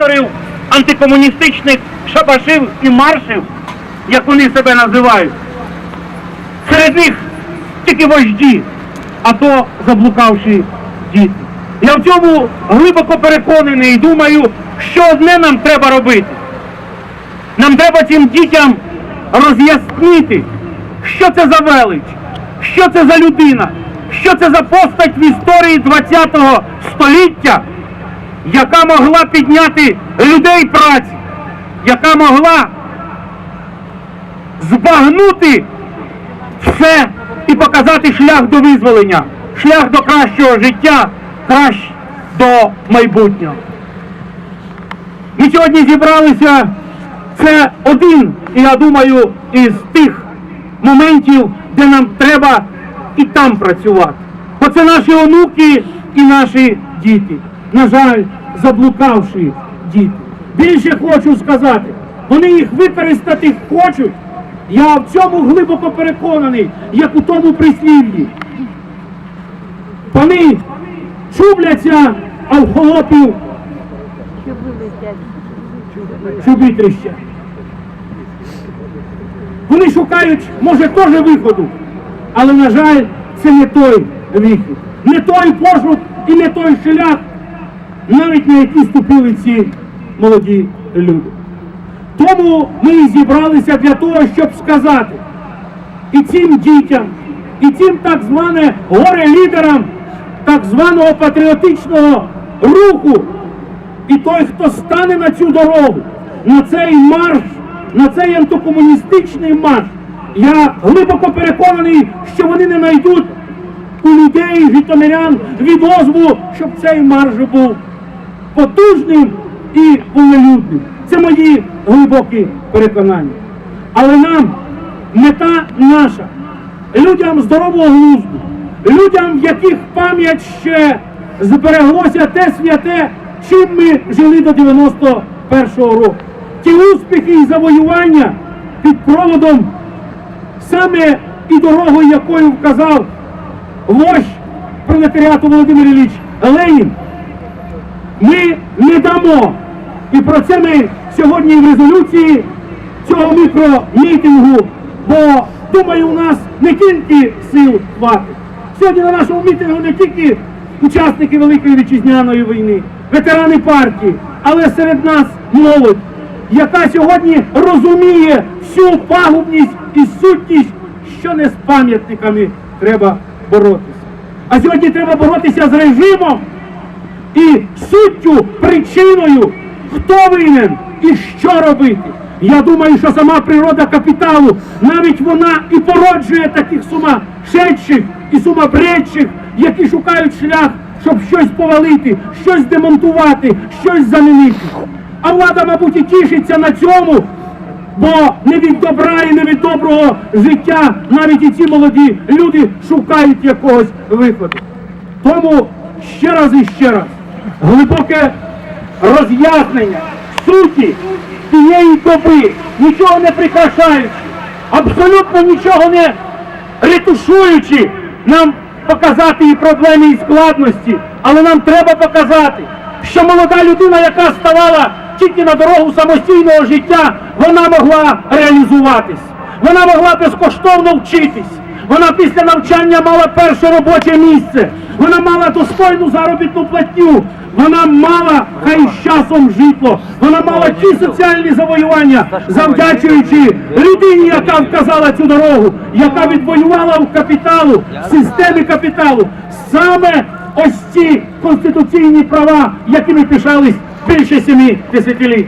організаторів антикомуністичних шабашів і маршів, як вони себе називають. Серед них тільки вожді, а то заблукавші діти. Я в цьому глибоко переконаний і думаю, що одне нам треба робити. Нам треба цим дітям роз'яснити, що це за велич, що це за людина, що це за постать в історії ХХ століття, яка могла підняти людей праці, яка могла збагнути все і показати шлях до визволення, шлях до кращого життя, кращ до майбутнього. Ми сьогодні зібралися. Це один, я думаю, із тих моментів, де нам треба і там працювати. Бо це наші онуки і наші діти. На жаль, заблукавши діти. Більше хочу сказати, вони їх використати хочуть. Я в цьому глибоко переконаний, як у тому прислів'ї. Вони чубляться, а в холопів чубітрища. Вони шукають, може, теж виходу, але, на жаль, це не той вихід, не той пошук і не той шлях, навіть на який ступили ці молоді люди. Тому ми зібралися для того, щоб сказати і цим дітям, і цим так званим горе-лідерам так званого патріотичного руху, і той, хто стане на цю дорогу, на цей марш, на цей антикомуністичний марш, я глибоко переконаний, що вони не знайдуть у людей, житомирян відозву, щоб цей марш був потужним і волелюдним. Це мої глибокі переконання. Але нам мета наша, людям здорового глузду, людям, в яких пам'ять ще збереглося те святе, чим ми жили до 91-го року. Ті успіхи і завоювання під проводом саме і дорогою, якою вказав вождь пролетаріату Володимир Ілліч Ленін, ми не дамо. І про це ми сьогодні в резолюції цього мікромітингу, бо думаю, у нас не тільки сил хватить. Сьогодні на нашому мітингу не тільки учасники Великої вітчизняної війни, ветерани партії, але серед нас молодь, яка сьогодні розуміє всю пагубність і сутність, що не з пам'ятниками треба боротися. А сьогодні треба боротися з режимом, суттю, причиною, хто винен і що робити. Я думаю, що сама природа капіталу, навіть вона і породжує таких сумасшедших і сумабредчих, які шукають шлях, щоб щось повалити, щось демонтувати, щось замінити. А влада, мабуть, і тішиться на цьому, бо не від добра і не від доброго життя навіть і ці молоді люди шукають якогось виходу. Тому ще раз і ще раз глибоке роз'яснення суті тієї доби, нічого не прикрашаючи, абсолютно нічого не ретушуючи, нам показати і проблеми, і складності, але нам треба показати, що молода людина, яка ставала тільки на дорогу самостійного життя, вона могла реалізуватись, вона могла безкоштовно вчитись. Вона після навчання мала перше робоче місце. Вона мала достойну заробітну платню. Вона мала хай з часом житло. Вона мала ті соціальні завоювання, завдячуючи людині, яка вказала цю дорогу, яка відвоювала в капіталу, в системі капіталу. Саме ось ці конституційні права, якими пишались більше сімі десятиліть.